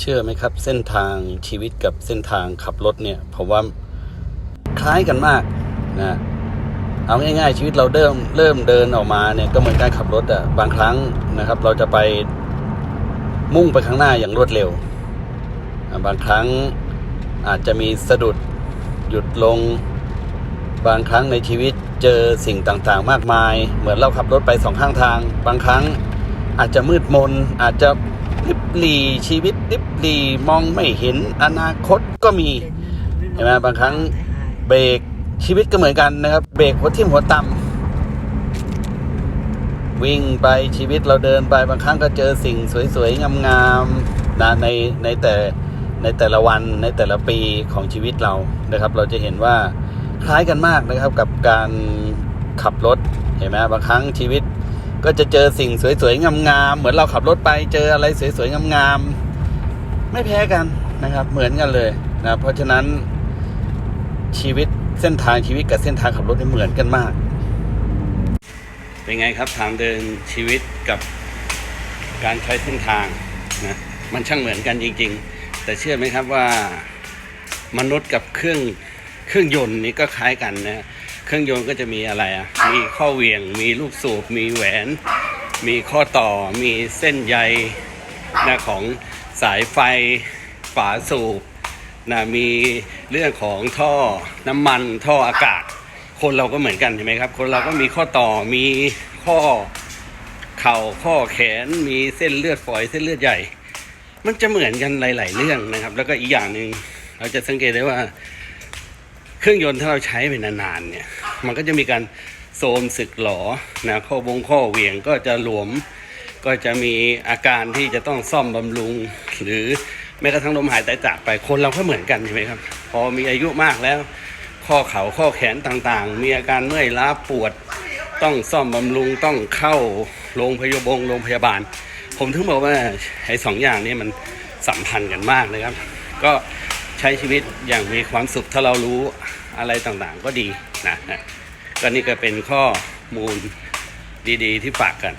เชื่อไหมครับ เส้นทางชีวิตกับเส้นทางขับรถเนี่ยผมว่าคล้ายกันมากนะเอาง่ายๆชีวิตเราเริ่มเริ่มเดินออกมาเนี่ยก็เหมือนการขับรถอะบางครั้งนะครับ เราจะไปมุ่งไปข้างหน้าอย่างรวดเร็ว บางครั้งอาจจะมีสะดุดหยุดลง บางครั้งในชีวิตเจอสิ่งต่างๆ มากมาย เหมือนเราขับรถไปสองข้างทาง บางครั้งอาจจะมืดมนอาจจะ ลิบหลีชีวิตลิบหลีมองไม่เห็นอนาคตก็มีเห็นไหมบางครั้งเบรกชีวิตก็เหมือนกันนะครับ เบรกหัวทิ่มหัวต่ำวิ่งไปชีวิตเราเดินไปบางครั้งก็เจอสิ่งสวยๆงามๆนะในในแต่ในแต่ละวันในแต่ละปีของชีวิตเรานะครับ เราจะเห็นว่าคล้ายกันมากนะครับกับการขับรถเห็นไหมบางครั้งชีวิต ก็จะเจอสิ่งสวยๆงามๆเหมือนเราขับรถไปเจออะไรสวยๆงามๆไม่แพ้กันนะครับ เหมือนกันเลยนะเพราะฉะนั้นชีวิตเส้นทางชีวิตกับเส้นทางขับรถนี่เหมือนกันมาก เป็นไงครับทางเดินชีวิตกับการใช้เส้นทางนะมันช่างเหมือนกันจริง ๆ แต่เชื่อไหมครับว่ามนุษย์กับเครื่องเครื่องยนต์นี่ก็คล้ายกันนะ เครื่องยนต์ก็จะมีอะไรอะ มีข้อเหวี่ยง มีลูกสูบ มีแหวน มีข้อต่อ มีเส้นใยนะของสายไฟ ฝาสูบนะมีเรื่องของท่อน้ำมันท่ออากาศ คนเราก็เหมือนกันใช่ไหมครับ คนเราก็มีข้อต่อ มีข้อเข่าข้อแขน มีเส้นเลือดฝอยเส้นเลือดใหญ่ มันจะเหมือนกันหลาย ๆ เรื่องนะครับ แล้วก็อีกอย่างหนึ่งเราจะสังเกตได้ว่า เครื่องยนต์ถ้าเราใช้ไปนานๆเนี่ย มันก็จะมีการโทรมสึกหลอนะข้อวงข้อเวียงก็จะหลวม ก็จะมีอาการที่จะต้องซ่อมบำรุง หรือแม้กระทั่งลมหายใจจากไปคนเราก็เหมือนกันใช่ไหมครับ พอมีอายุมากแล้ว ข้อเข่าข้อแขนต่างๆ มีอาการเมื่อยล้าปวด ต้องซ่อมบำรุงต้องเข้าโรงพยาบาลโรงพยาบาล ผมถึงบอกว่าไอ้สองอย่างนี้มันสัมพันธ์กันมากเลยครับ ก็ใช้ชีวิตอย่างมีความสุขถ้าเรารู้ อะไรต่างๆก็ดีนะก็นี่ก็เป็นข้อมูลดีๆที่ฝากกัน